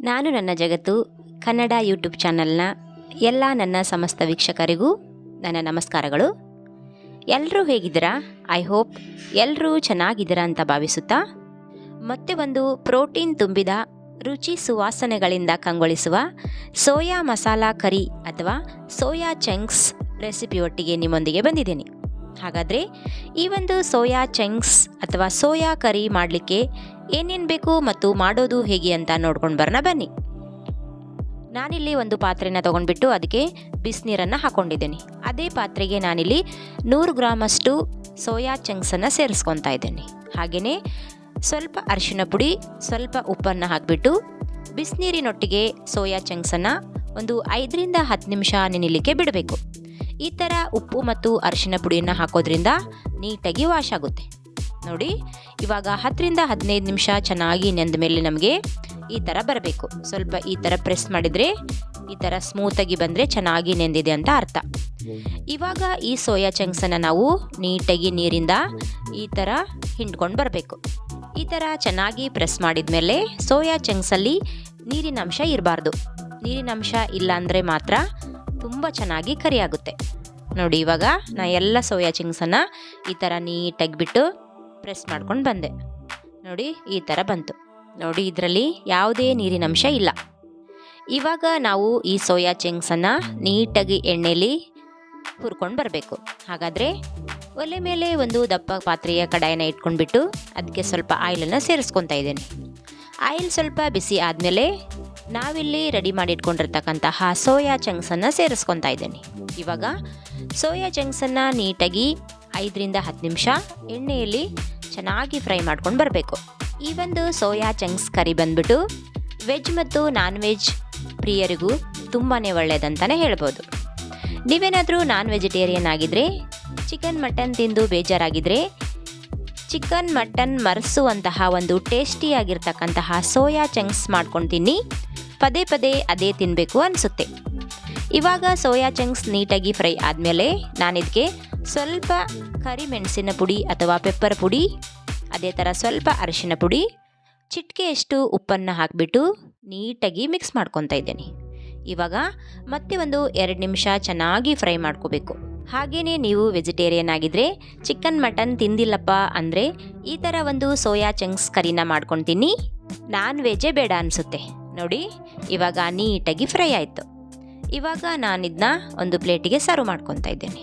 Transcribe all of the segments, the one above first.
ನಾನು ನನ್ನ ಜಗತ್ತು, ಕನ್ನಡ ಯೂಟ್ಯೂಬ್ ಚಾನಲ್ನ ಎಲ್ಲ ನನ್ನ ಸಮಸ್ತ ವೀಕ್ಷಕರಿಗೂ ನನ್ನ ನಮಸ್ಕಾರಗಳು. ಎಲ್ಲರೂ ಹೇಗಿದ್ದೀರಾ? ಐ ಹೋಪ್ ಎಲ್ಲರೂ ಚೆನ್ನಾಗಿದ್ದೀರಾ ಅಂತ ಭಾವಿಸುತ್ತಾ? ಮತ್ತೆ ಒಂದು ಪ್ರೋಟೀನ್ ತುಂಬಿದ ರುಚಿ ಸುವಾಸನೆಗಳಿಂದ ಕಂಗೊಳಿಸುವ ಸೋಯಾ ಮಸಾಲಾ ಕರಿ ಅಥವಾ ಸೋಯಾ ಚಂಕ್ಸ್ ರೆಸಿಪಿಯೊಟ್ಟಿಗೆ ನಿಮ್ಮೊಂದಿಗೆ ಬಂದಿದ್ದೀನಿ. ಹಾಗಾದರೆ ಈ ಒಂದು ಸೋಯಾ ಚಂಕ್ಸ್ ಅಥವಾ ಸೋಯಾ ಕರಿ ಮಾಡಲಿಕ್ಕೆ ಏನೇನು ಬೇಕು ಮತ್ತು ಮಾಡೋದು ಹೇಗೆ ಅಂತ ನೋಡ್ಕೊಂಡು ಬರೋಣ ಬನ್ನಿ. ನಾನಿಲ್ಲಿ ಒಂದು ಪಾತ್ರೆನ ತೊಗೊಂಡ್ಬಿಟ್ಟು ಅದಕ್ಕೆ ಬಿಸಿನೀರನ್ನು ಹಾಕ್ಕೊಂಡಿದ್ದೀನಿ ಅದೇ ಪಾತ್ರೆಗೆ ನಾನಿಲ್ಲಿ ನೂರು ಗ್ರಾಮಷ್ಟು ಸೋಯಾ ಚಂಕ್ಸನ್ನು ಸೇರಿಸ್ಕೊತಾ ಇದ್ದೀನಿ. ಹಾಗೆಯೇ ಸ್ವಲ್ಪ ಅರಿಶಿನ ಪುಡಿ, ಸ್ವಲ್ಪ ಉಪ್ಪನ್ನು ಹಾಕಿಬಿಟ್ಟು ಬಿಸಿನೀರಿನೊಟ್ಟಿಗೆ ಸೋಯಾ ಚಂಕ್ಸನ್ನು ಒಂದು ಐದರಿಂದ ಹತ್ತು ನಿಮಿಷ ನೆನಿಲಿಕ್ಕೆ ಬಿಡಬೇಕು. ಈ ಥರ ಉಪ್ಪು ಮತ್ತು ಅರಿಶಿನ ಪುಡಿಯನ್ನು ಹಾಕೋದ್ರಿಂದ ನೀಟಾಗಿ ವಾಶ್ ಆಗುತ್ತೆ. ನೋಡಿ, ಇವಾಗ ಹತ್ತರಿಂದ ಹದಿನೈದು ನಿಮಿಷ ಚೆನ್ನಾಗಿ ನೆಂದ ಮೇಲೆ ನಮಗೆ ಈ ಥರ ಬರಬೇಕು. ಸ್ವಲ್ಪ ಈ ಥರ ಪ್ರೆಸ್ ಮಾಡಿದರೆ, ಈ ಥರ ಸ್ಮೂತಾಗಿ ಬಂದರೆ ಚೆನ್ನಾಗಿ ನೆಂದಿದೆ ಅಂತ ಅರ್ಥ. ಇವಾಗ ಈ ಸೋಯಾ ಚಂಕ್ಸನ್ನು ನಾವು ನೀಟಾಗಿ ನೀರಿಂದ ಈ ಥರ ಹಿಂಡ್ಕೊಂಡು ಬರಬೇಕು. ಈ ಥರ ಚೆನ್ನಾಗಿ ಪ್ರೆಸ್ ಮಾಡಿದ ಮೇಲೆ ಸೋಯಾ ಚಂಕ್ಸಲ್ಲಿ ನೀರಿನ ಅಂಶ ಇರಬಾರ್ದು. ನೀರಿನ ಅಂಶ ಇಲ್ಲ ಅಂದರೆ ಮಾತ್ರ ತುಂಬ ಚೆನ್ನಾಗಿ ಕರಿಯಾಗುತ್ತೆ. ನೋಡಿ ಇವಾಗ ನಾ ಎಲ್ಲ ಸೋಯಾ ಚಿಂಗ್ಸನ್ನು ಈ ಥರ ನೀಟಾಗಿ ಬಿಟ್ಟು ಪ್ರೆಸ್ ಮಾಡ್ಕೊಂಡು ಬಂದೆ. ನೋಡಿ ಈ ಥರ ಬಂತು. ನೋಡಿ ಇದರಲ್ಲಿ ಯಾವುದೇ ನೀರಿನ ಅಂಶ ಇಲ್ಲ. ಇವಾಗ ನಾವು ಈ ಸೋಯಾ ಚಿಂಗ್ಸನ್ನು ನೀಟಾಗಿ ಎಣ್ಣೆಯಲ್ಲಿ ಹುರ್ಕೊಂಡು ಬರಬೇಕು. ಹಾಗಾದರೆ ಒಲೆ ಮೇಲೆ ಒಂದು ದಪ್ಪ ಪಾತ್ರೆಯ ಕಡಾಯಿನ ಇಟ್ಕೊಂಡ್ಬಿಟ್ಟು ಅದಕ್ಕೆ ಸ್ವಲ್ಪ ಆಯಿಲನ್ನು ಸೇರಿಸ್ಕೊತಾ ಇದ್ದೇನೆ. ಆಯಿಲ್ ಸ್ವಲ್ಪ ಬಿಸಿ ಆದಮೇಲೆ ನಾವಿಲ್ಲಿ ರೆಡಿ ಮಾಡಿಟ್ಕೊಂಡಿರ್ತಕ್ಕಂತಹ ಸೋಯಾ ಚಂಕ್ಸನ್ನು ಸೇರಿಸ್ಕೊತಾ ಇದ್ದೀನಿ. ಇವಾಗ ಸೋಯಾ ಚಂಕ್ಸನ್ನು ನೀಟಾಗಿ ಐದರಿಂದ ಹತ್ತು ನಿಮಿಷ ಎಣ್ಣೆಯಲ್ಲಿ ಚೆನ್ನಾಗಿ ಫ್ರೈ ಮಾಡ್ಕೊಂಡು ಬರಬೇಕು. ಈ ಒಂದು ಸೋಯಾ ಚಂಕ್ಸ್ ಕರಿ ಬಂದ್ಬಿಟ್ಟು ವೆಜ್ ಮತ್ತು ನಾನ್ ವೆಜ್ ಪ್ರಿಯರಿಗೂ ತುಂಬಾ ಒಳ್ಳೆಯದಂತಲೇ ಹೇಳ್ಬೋದು. ನೀವೇನಾದರೂ ನಾನ್ ವೆಜಿಟೇರಿಯನ್ ಆಗಿದ್ದರೆ ಚಿಕನ್ ಮಟನ್ ತಿಂದು ಬೇಜಾರಾಗಿದ್ದರೆ ಚಿಕನ್ ಮಟನ್ ಮರೆಸುವಂತಹ ಒಂದು ಟೇಸ್ಟಿಯಾಗಿರ್ತಕ್ಕಂತಹ ಸೋಯಾ ಚಂಕ್ಸ್ ಮಾಡ್ಕೊಂಡು ಪದೇ ಪದೇ ಅದೇ ತಿನ್ನಬೇಕು ಅನಿಸುತ್ತೆ. ಇವಾಗ ಸೋಯಾ ಚಂಕ್ಸ್ ನೀಟಾಗಿ ಫ್ರೈ ಆದಮೇಲೆ ನಾನಿದಕ್ಕೆ ಸ್ವಲ್ಪ ಕರಿಮೆಣಸಿನ ಪುಡಿ ಅಥವಾ ಪೆಪ್ಪರ್ ಪುಡಿ, ಅದೇ ಥರ ಸ್ವಲ್ಪ ಅರಿಶಿನ ಪುಡಿ ಚಿಟಿಕೆಯಷ್ಟು ಉಪ್ಪನ್ನು ಹಾಕಿಬಿಟ್ಟು ನೀಟಾಗಿ ಮಿಕ್ಸ್ ಮಾಡ್ಕೊತಾ ಇದ್ದೀನಿ. ಇವಾಗ ಮತ್ತೆ ಒಂದು ಎರಡು ನಿಮಿಷ ಚೆನ್ನಾಗಿ ಫ್ರೈ ಮಾಡ್ಕೋಬೇಕು. ಹಾಗೆಯೇ ನೀವು ವೆಜಿಟೇರಿಯನ್ ಆಗಿದ್ದರೆ ಚಿಕನ್ ಮಟನ್ ತಿಂದಿಲ್ಲಪ್ಪ ಅಂದರೆ ಈ ಥರ ಒಂದು ಸೋಯಾ ಚಂಕ್ಸ್ ಕರಿನ ಮಾಡ್ಕೊಂಡು ತಿನ್ನಿ ನಾನ್ ವೆಜ್ಜೇ ಬೇಡ ಅನಿಸುತ್ತೆ. ನೋಡಿ, ಇವಾಗ ನೀಟಾಗಿ ಫ್ರೈ ಆಯಿತು. ಇವಾಗ ನಾನಿದನ್ನ ಒಂದು ಪ್ಲೇಟಿಗೆ ಸರ್ವ್ ಮಾಡ್ಕೊತಾ ಇದ್ದೇನೆ.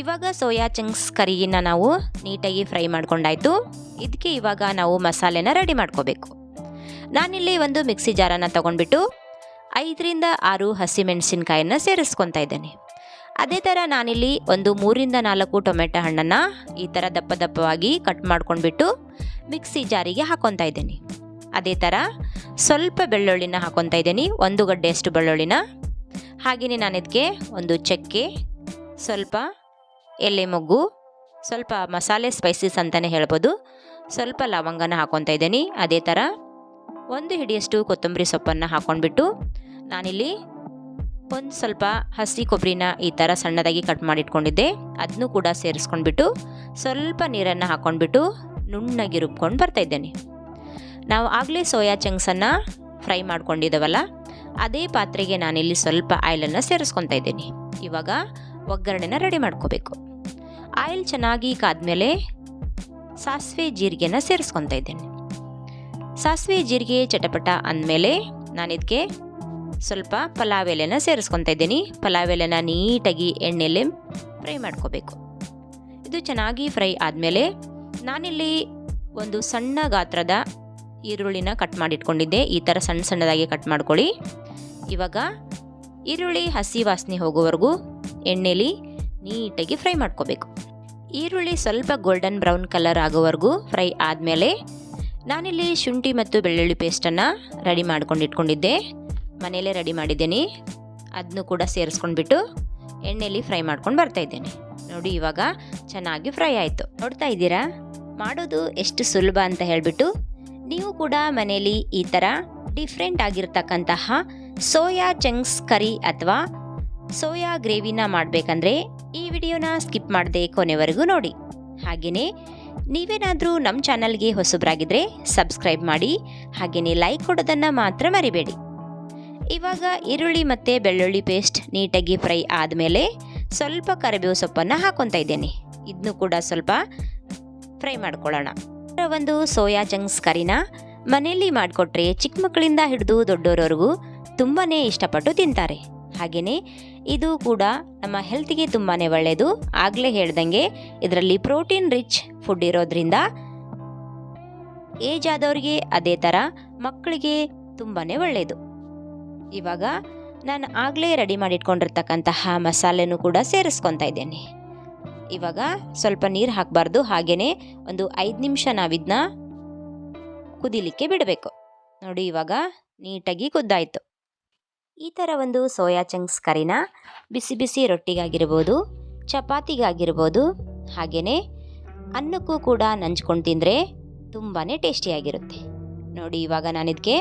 ಇವಾಗ ಸೋಯಾ ಚಂಕ್ಸ್ ಕರಿನ ನಾವು ನೀಟಾಗಿ ಫ್ರೈ ಮಾಡ್ಕೊಂಡಾಯ್ತು. ಇದಕ್ಕೆ ಇವಾಗ ನಾವು ಮಸಾಲೆನ ರೆಡಿ ಮಾಡ್ಕೋಬೇಕು. ನಾನಿಲ್ಲಿ ಒಂದು ಮಿಕ್ಸಿ ಜಾರನ್ನು ತೊಗೊಂಡ್ಬಿಟ್ಟು ಐದರಿಂದ ಆರು ಹಸಿಮೆಣಸಿನಕಾಯಿಯನ್ನು ಸೇರಿಸ್ಕೊತಾ ಇದ್ದೇನೆ. ಅದೇ ಥರ ನಾನಿಲ್ಲಿ ಒಂದು ಮೂರಿಂದ ನಾಲ್ಕು ಟೊಮೆಟೊ ಹಣ್ಣನ್ನು ಈ ಥರ ದಪ್ಪ ದಪ್ಪವಾಗಿ ಕಟ್ ಮಾಡ್ಕೊಂಡ್ಬಿಟ್ಟು ಮಿಕ್ಸಿ ಜಾರಿಗೆ ಹಾಕ್ಕೊತಾ ಇದ್ದೀನಿ. ಅದೇ ಥರ ಸ್ವಲ್ಪ ಬೆಳ್ಳುಳ್ಳಿನ ಹಾಕ್ಕೊತಾ ಇದ್ದೀನಿ. ಒಂದು ಗಡ್ಡೆಯಷ್ಟು ಬೆಳ್ಳುಳ್ಳಿನ. ಹಾಗೆಯೇ ನಾನು ಇದಕ್ಕೆ ಒಂದು ಚಕ್ಕೆ, ಸ್ವಲ್ಪ ಎಲೆ ಮೊಗ್ಗು, ಸ್ವಲ್ಪ ಮಸಾಲೆ ಸ್ಪೈಸಸ್ ಅಂತಲೇ ಹೇಳ್ಬೋದು. ಸ್ವಲ್ಪ ಲವಂಗನ ಹಾಕ್ಕೊತಾ ಇದ್ದೀನಿ. ಅದೇ ಥರ ಒಂದು ಹಿಡಿಯಷ್ಟು ಕೊತ್ತಂಬರಿ ಸೊಪ್ಪನ್ನು ಹಾಕ್ಕೊಂಡ್ಬಿಟ್ಟು ನಾನಿಲ್ಲಿ ಒಂದು ಸ್ವಲ್ಪ ಹಸಿ ಕೊಬ್ಬರಿನ ಈ ಥರ ಸಣ್ಣದಾಗಿ ಕಟ್ ಮಾಡಿಟ್ಕೊಂಡಿದ್ದೆ. ಅದನ್ನು ಕೂಡ ಸೇರಿಸ್ಕೊಂಡ್ಬಿಟ್ಟು ಸ್ವಲ್ಪ ನೀರನ್ನು ಹಾಕ್ಕೊಂಡ್ಬಿಟ್ಟು ನುಣ್ಣಗೆ ರುಬ್ಕೊಂಡು ಬರ್ತಾಯಿದ್ದೇನೆ ನಾವು ಆಗಲೇ ಸೋಯಾ ಚಂಕ್ಸನ್ನು ಫ್ರೈ ಮಾಡ್ಕೊಂಡಿದ್ದಾವಲ್ಲ? ಅದೇ ಪಾತ್ರೆಗೆ ನಾನಿಲ್ಲಿ ಸ್ವಲ್ಪ ಆಯಿಲನ್ನು ಸೇರಿಸ್ಕೊತಾ ಇದ್ದೀನಿ. ಇವಾಗ ಒಗ್ಗರಣೆನ ರೆಡಿ ಮಾಡ್ಕೋಬೇಕು. ಆಯಿಲ್ ಚೆನ್ನಾಗಿ ಕಾದ್ಮೇಲೆ ಸಾಸಿವೆ ಜೀರಿಗೆನ ಸೇರಿಸ್ಕೊತಾ ಇದ್ದೇನೆ. ಸಾಸಿವೆ ಜೀರಿಗೆ ಚಟಪಟ ಅಂದಮೇಲೆ ನಾನಿದಕ್ಕೆ ಸ್ವಲ್ಪ ಪಲಾವ್ ಎಲೆನ ಸೇರಿಸ್ಕೊತಾ ಇದ್ದೀನಿ. ಪಲಾವ್ ಎಲೆನ ನೀಟಾಗಿ ಎಣ್ಣೆಯಲ್ಲಿ ಫ್ರೈ ಮಾಡ್ಕೋಬೇಕು. ಇದು ಚೆನ್ನಾಗಿ ಫ್ರೈ ಆದಮೇಲೆ ನಾನಿಲ್ಲಿ ಒಂದು ಸಣ್ಣ ಗಾತ್ರದ ಈರುಳ್ಳಿನ ಕಟ್ ಮಾಡಿಟ್ಕೊಂಡಿದ್ದೆ. ಈ ಥರ ಸಣ್ಣ ಸಣ್ಣದಾಗಿ ಕಟ್ ಮಾಡ್ಕೊಳ್ಳಿ. ಇವಾಗ ಈರುಳ್ಳಿ ಹಸಿ ವಾಸನೆ ಹೋಗೋವರೆಗೂ ಎಣ್ಣೆಲಿ ನೀಟಾಗಿ ಫ್ರೈ ಮಾಡ್ಕೋಬೇಕು. ಈರುಳ್ಳಿ ಸ್ವಲ್ಪ ಗೋಲ್ಡನ್ ಬ್ರೌನ್ ಕಲರ್ ಆಗೋವರೆಗೂ ಫ್ರೈ ಆದಮೇಲೆ ನಾನಿಲ್ಲಿ ಶುಂಠಿ ಮತ್ತು ಬೆಳ್ಳುಳ್ಳಿ ಪೇಸ್ಟನ್ನು ರೆಡಿ ಮಾಡ್ಕೊಂಡು ಇಟ್ಕೊಂಡಿದ್ದೆ. ಮನೆಯಲ್ಲೇ ರೆಡಿ ಮಾಡಿದ್ದೀನಿ. ಅದನ್ನು ಕೂಡ ಸೇರಿಸ್ಕೊಂಡ್ಬಿಟ್ಟು ಎಣ್ಣೆಯಲ್ಲಿ ಫ್ರೈ ಮಾಡ್ಕೊಂಡು ಬರ್ತಾಯಿದ್ದೇನೆ ನೋಡಿ, ಇವಾಗ ಚೆನ್ನಾಗಿ ಫ್ರೈ ಆಯಿತು. ನೋಡ್ತಾ ಇದ್ದೀರಾ? ಮಾಡೋದು ಎಷ್ಟು ಸುಲಭ ಅಂತ ಹೇಳಿಬಿಟ್ಟು ನೀವು ಕೂಡ ಮನೆಯಲ್ಲಿ ಈ ಥರ ಡಿಫ್ರೆಂಟ್ ಆಗಿರ್ತಕ್ಕಂತಹ ಸೋಯಾ ಚಂಕ್ಸ್ ಕರಿ ಅಥವಾ ಸೋಯಾ ಗ್ರೇವಿನ ಮಾಡಬೇಕಂದ್ರೆ ಈ ವಿಡಿಯೋನ ಸ್ಕಿಪ್ ಮಾಡದೆ ಕೊನೆವರೆಗೂ ನೋಡಿ. ಹಾಗೆಯೇ ನೀವೇನಾದರೂ ನಮ್ಮ ಚಾನಲ್ಗೆ ಹೊಸಬರಾಗಿದ್ದರೆ ಸಬ್ಸ್ಕ್ರೈಬ್ ಮಾಡಿ ಹಾಗೆಯೇ ಲೈಕ್ ಕೊಡೋದನ್ನು ಮಾತ್ರ ಮರಿಬೇಡಿ. ಇವಾಗ ಈರುಳ್ಳಿ ಮತ್ತು ಬೆಳ್ಳುಳ್ಳಿ ಪೇಸ್ಟ್ ನೀಟಾಗಿ ಫ್ರೈ ಆದಮೇಲೆ ಸ್ವಲ್ಪ ಕರಿಬೇವು ಸೊಪ್ಪನ್ನು ಹಾಕೊತಾ ಇದ್ದೇನೆ. ಇದನ್ನು ಕೂಡ ಸ್ವಲ್ಪ ಫ್ರೈ ಮಾಡ್ಕೊಳ್ಳೋಣ. ಒಂದು ಸೋಯಾ ಜಂಕ್ಸ್ ಕರಿನ ಮನೆಯಲ್ಲಿ ಮಾಡಿಕೊಟ್ರೆ ಚಿಕ್ಕ ಮಕ್ಕಳಿಂದ ಹಿಡಿದು ದೊಡ್ಡೋರವರೆಗೂ ತುಂಬಾ ಇಷ್ಟಪಟ್ಟು ತಿಂತಾರೆ. ಹಾಗೆಯೇ ಇದು ಕೂಡ ನಮ್ಮ ಹೆಲ್ತಿಗೆ ತುಂಬಾ ಒಳ್ಳೆಯದು ಆಗಲೇ ಹೇಳ್ದಂಗೆ ಇದರಲ್ಲಿ ಪ್ರೋಟೀನ್ ರಿಚ್ ಫುಡ್ ಇರೋದ್ರಿಂದ ಏಜ್ ಆದವ್ರಿಗೆ ಅದೇ ಥರ ಮಕ್ಕಳಿಗೆ ತುಂಬಾ ಒಳ್ಳೆಯದು ಇವಾಗ ನಾನು ಆಗಲೇ ರೆಡಿ ಮಾಡಿಟ್ಕೊಂಡಿರ್ತಕ್ಕಂತಹ ಮಸಾಲೆನೂ ಕೂಡ ಸೇರಿಸ್ಕೊತಾ ಇದ್ದೇನೆ. ಇವಾಗ ಸ್ವಲ್ಪ ನೀರು ಹಾಕಬಾರ್ದು ಹಾಗೆಯೇ ಒಂದು ಐದು ನಿಮಿಷ ನಾವಿದನ್ನ ಕುದಿಲಿಕ್ಕೆ ಬಿಡಬೇಕು. ನೋಡಿ ಇವಾಗ ನೀಟಾಗಿ ಕುದ್ದಾಯಿತು. ಈ ಥರ ಒಂದು ಸೋಯಾ ಚಂಕ್ಸ್ ಕರಿನ ಬಿಸಿ ಬಿಸಿ ರೊಟ್ಟಿಗಾಗಿರ್ಬೋದು, ಚಪಾತಿಗಾಗಿರ್ಬೋದು ಹಾಗೆಯೇ ಅನ್ನಕ್ಕೂ ಕೂಡ ನಂಚ್ಕೊಂಡು ತಿಂದರೆ ತುಂಬಾ ಟೇಸ್ಟಿಯಾಗಿರುತ್ತೆ. ನೋಡಿ ಇವಾಗ ನಾನು ಇದಕ್ಕೆ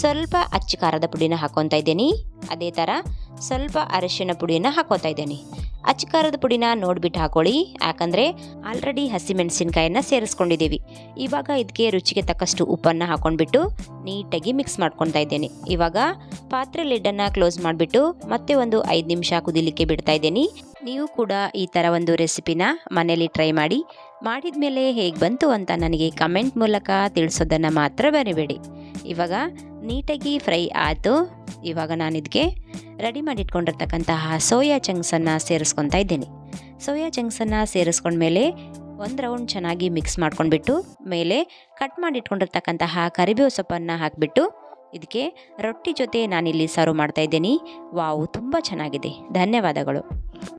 ಸ್ವಲ್ಪ ಅಚ್ಚು ಖಾರದ ಪುಡಿನ ಹಾಕೊತಾ ಇದ್ದೀನಿ. ಅದೇ ಥರ ಸ್ವಲ್ಪ ಅರಿಶಿನ ಪುಡಿನ ಹಾಕೋತಾ ಇದ್ದೀನಿ. ಅಚ್ಚ ಖಾರದ ಪುಡಿನ ನೋಡ್ಬಿಟ್ಟು ಹಾಕೊಳ್ಳಿ. ಯಾಕಂದರೆ ಆಲ್ರೆಡಿ ಹಸಿಮೆಣಸಿನ್ಕಾಯನ್ನ ಸೇರಿಸ್ಕೊಂಡಿದ್ದೀವಿ. ಇವಾಗ ಇದಕ್ಕೆ ರುಚಿಗೆ ತಕ್ಕಷ್ಟು ಉಪ್ಪನ್ನು ಹಾಕೊಂಡ್ಬಿಟ್ಟು ನೀಟಾಗಿ ಮಿಕ್ಸ್ ಮಾಡ್ಕೊತಾ ಇದ್ದೇನೆ. ಇವಾಗ ಪಾತ್ರೆ ಲಿಡ್ಡನ್ನು ಕ್ಲೋಸ್ ಮಾಡಿಬಿಟ್ಟು ಮತ್ತೆ ಒಂದು ಐದು ನಿಮಿಷ ಕುದಿಲಿಕ್ಕೆ ಬಿಡ್ತಾ ಇದ್ದೀನಿ. ನೀವು ಕೂಡ ಈ ಥರ ಒಂದು ರೆಸಿಪಿನ ಮನೇಲಿ ಟ್ರೈ ಮಾಡಿ. ಮಾಡಿದ ಮೇಲೆ ಹೇಗೆ ಬಂತು ಅಂತ ನನಗೆ ಕಮೆಂಟ್ ಮೂಲಕ ತಿಳಿಸೋದನ್ನು ಮಾತ್ರ ಬರಿಬೇಡಿ ಇವಾಗ ನೀಟಾಗಿ ಫ್ರೈ ಆಯಿತು. ಇವಾಗ ನಾನು ಇದಕ್ಕೆ ರೆಡಿ ಮಾಡಿಟ್ಕೊಂಡಿರ್ತಕ್ಕಂತಹ ಸೋಯಾ ಚಂಕ್ಸನ್ನು ಸೇರಿಸ್ಕೊತಾ ಇದ್ದೀನಿ. ಸೋಯಾ ಚಂಕ್ಸನ್ನು ಸೇರಿಸ್ಕೊಂಡ್ಮೇಲೆ ಒಂದು ರೌಂಡ್ ಚೆನ್ನಾಗಿ ಮಿಕ್ಸ್ ಮಾಡ್ಕೊಂಡ್ಬಿಟ್ಟು, ಮೇಲೆ ಕಟ್ ಮಾಡಿಟ್ಕೊಂಡಿರ್ತಕ್ಕಂತಹ ಕರಿಬೇವು ಸೊಪ್ಪನ್ನು ಹಾಕಿಬಿಟ್ಟು ಇದಕ್ಕೆ ರೊಟ್ಟಿ ಜೊತೆ ನಾನಿಲ್ಲಿ ಸರ್ವ್ ಮಾಡ್ತಾ ಇದ್ದೀನಿ. ವಾವು, ತುಂಬ ಚೆನ್ನಾಗಿದೆ. ಧನ್ಯವಾದಗಳು.